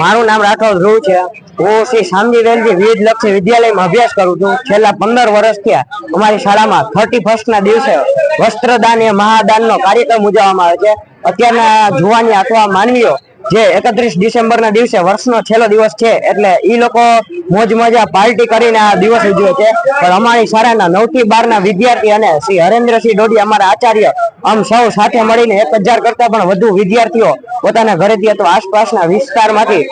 મારું નામ રાઠોડ ધ્રુવ છે. હું શ્રી શામજી વેલજી વિવિધ લક્ષી વિદ્યાલયમાં અભ્યાસ કરું છું. છેલ્લા પંદર વર્ષ થયા અમારી શાળામાં થર્ટી ફર્સ્ટ ના દિવસે વસ્ત્રદાન એ મહાદાન નો કાર્યક્રમ ઉજવવામાં આવે છે. અત્યારના જુવાની અથવા માનવીઓ જે એકત્રીસ ડિસેમ્બર ના દિવસે વર્ષનો છેલ્લો દિવસ છે, એટલે ઈ લોકો મોજ મજા પાર્ટી કરીને આ દિવસ ઉજવે છે. પણ અમારી શાળાના નવથી બાર ના વિદ્યાર્થી અને શ્રી હરેન્દ્રસિંહ ડોડી અમારા આચાર્ય, આમ સૌ સાથે મળીને એક હજાર કરતા પણ વધુ વિદ્યાર્થીઓ પોતાના ઘરેથી અથવા આસપાસના વિસ્તારમાંથી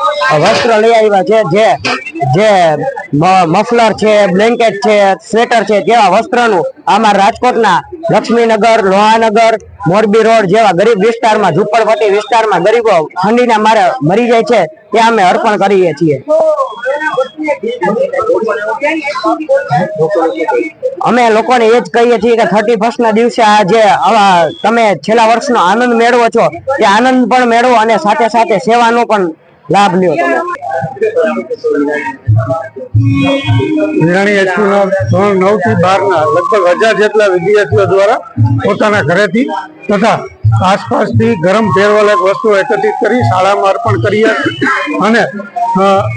વસ્ત્ર લઈ આવ્યા છે. જે જે મફલર છે, બ્લેન્કેટ છે, સ્વેટર છે જેવા વસ્ત્રનું અમારા રાજકોટના લક્ષ્મીનગર, લોહાનગર, મોરબી રોડ જેવા ગરીબ વિસ્તારમાં, ઝુંપડપટ્ટી વિસ્તારમાં ગરીબો ઠંડીના મારે મરી જાય છે ત્યાં અમે અર્પણ કરીએ છીએ. અમે લોકોને એ જ કહીએ છીએ કે થર્ટી ફર્સ્ટ દિવસે આ જે તમે છેલ્લા વર્ષનો આનંદ મેળવો છો એ આનંદ પણ મેળવો અને સાથે સાથે સેવાનો પણ લાભ લ્યો તમે. નવથી બાર ના, લગભગ હજાર જેટલા વિદ્યાર્થીઓ દ્વારા પોતાના ઘરેથી તથા આસપાસથી ગરમ પહેરવાલાયક વસ્તુઓ એકત્રિત કરી શાળામાં અર્પણ કરી અને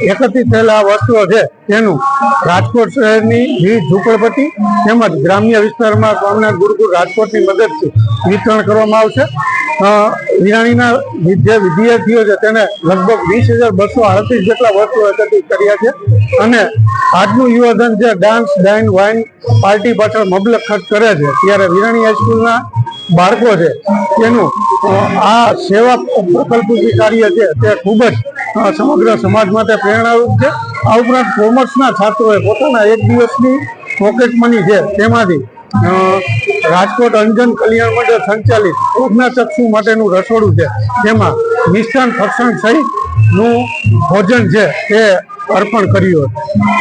એકત્રિત થયેલા વસ્તુઓ છે તેનું રાજકોટ શહેરની વિવિધ ઝૂંપડપટ્ટી તેમજ ગ્રામ્ય વિસ્તારમાં સ્વામિનાથ ગુરુકુળ રાજકોટની મદદથી વિતરણ કરવામાં આવશે. વિરાણીના જે વિદ્યાર્થીઓ છે તેને લગભગ વીસ હજાર બસો આડત્રીસ જેટલા વર્ષો એકત્રિત કર્યા છે. અને આજનું યુવાધન જે ડાન્સ, ડાઇન, વાઇન, પાર્ટી પાછળ મબલક ખર્ચ કરે છે, ત્યારે વિરાણી હાઈસ્કૂલના બાળકો છે, તેનું આ સેવા પ્રકલ્પી કાર્ય છે, તે ખૂબ જ સમગ્ર સમાજ માટે પ્રેરણારૂપ છે. આ ઉપરાંત કોમર્સના છાત્રોએ પોતાના એક દિવસની પોકેટ મની છે, તેમાંથી રાજકોટ અંજન કલ્યાણ મંડળ સંચાલિત પ્રજ્ઞાચક્ષુ માટેનું રસોડું છે? તેમાં મિષ્ટાન ફરસાણ સહિતનું ભોજન છે, તે અર્પણ કર્યું હતું.